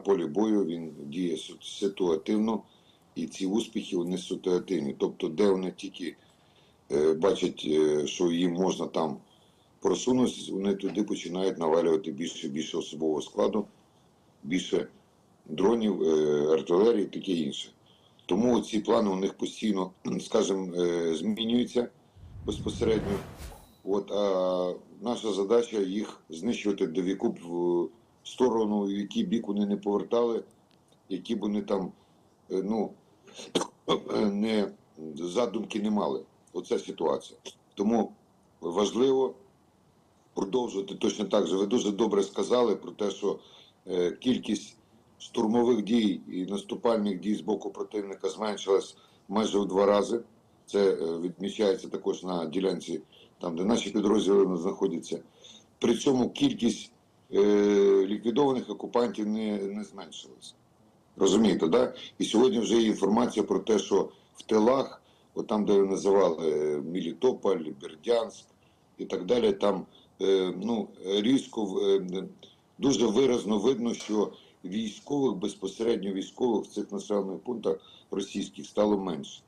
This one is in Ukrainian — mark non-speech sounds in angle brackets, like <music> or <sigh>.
полі бою, він діє ситуативно, і ці успіхи вони ситуативні. Тобто, де вони тільки е, бачать, е, що їм можна там просунутися, вони туди починають навалювати більше і більше особового складу, більше дронів, е, артилерії, таке інше. Тому ці плани у них постійно, скажімо, е, змінюються безпосередньо. От, а наша задача їх знищувати до віку сторону, в який бік вони не повертали, які б вони там е, ну, <coughs> не, задумки не мали. Оце ситуація. Тому важливо продовжувати точно так же. Ви дуже добре сказали про те, що е, кількість штурмових дій і наступальних дій з боку противника зменшилась майже в два рази. Це е, відмічається також на ділянці, там, де наші підрозділи знаходяться. При цьому кількість ліквідованих окупантів не, не зменшилась. Розумієте, да? І сьогодні вже є інформація про те, що в тилах, от там, де називали е, Мілітополь, Бердянськ і так далі, там е, ну, різко е, дуже виразно видно, що військових, безпосередньо військових в цих населених пунктах російських стало менше.